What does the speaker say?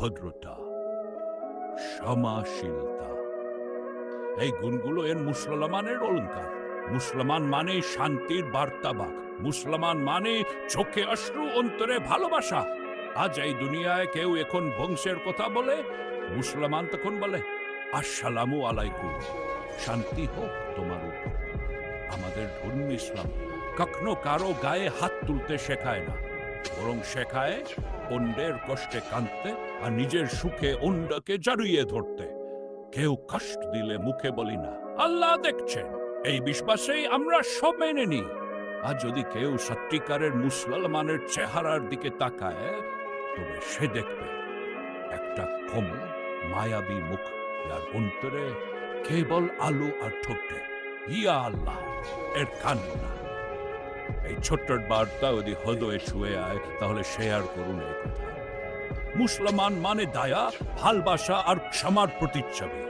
ভদ্রতা, ক্ষমাশীলতা। এই গুণগুলো এর মুসলমানের অলঙ্কার। মুসলমান মানে শান্তির বার্তাবাক। মুসলমান মানে চোখে অশ্রু, অন্তরে ভালোবাসা। আজ এই দুনিয়ায় কেউ এখন বংশের কথা বলে, মুসলমান তখন বলে, আসসালামু আলাইকুম। শান্তি হোক তোমার উপর। আমাদের ধর্ম ইসলাম কখনো কারও গায়ে হাত তুলতে শেখায় না। বরং শেখায়, অন্যের কষ্টে কাঁদতে আর নিজের সুখে অন্যকে জড়িয়ে ধরতে। কেউ কষ্ট দিলে মুখে বলি না, আল্লাহ দেখছেন, এই বিশ্বাসেই আমরা সব মেনে নিই। আর যদি কেউ সত্যিকারের মুসলমানের চেহারার দিকে তাকায়, তবে সে দেখবে, একটা কোমল মায়াবী মুখ, যার অন্তরে কেবল আলো আর ঠোঁটে, ইয়া আল্লাহ, এর কান্না। এই ছোট্ট বার্তা যদি হৃদয়ে ছুঁয়ে আয়, তাহলে শেয়ার করুন এই কথা। মুসলমান মানে দায়া, ভালবাসা আর ক্ষমার প্রতিচ্ছবি।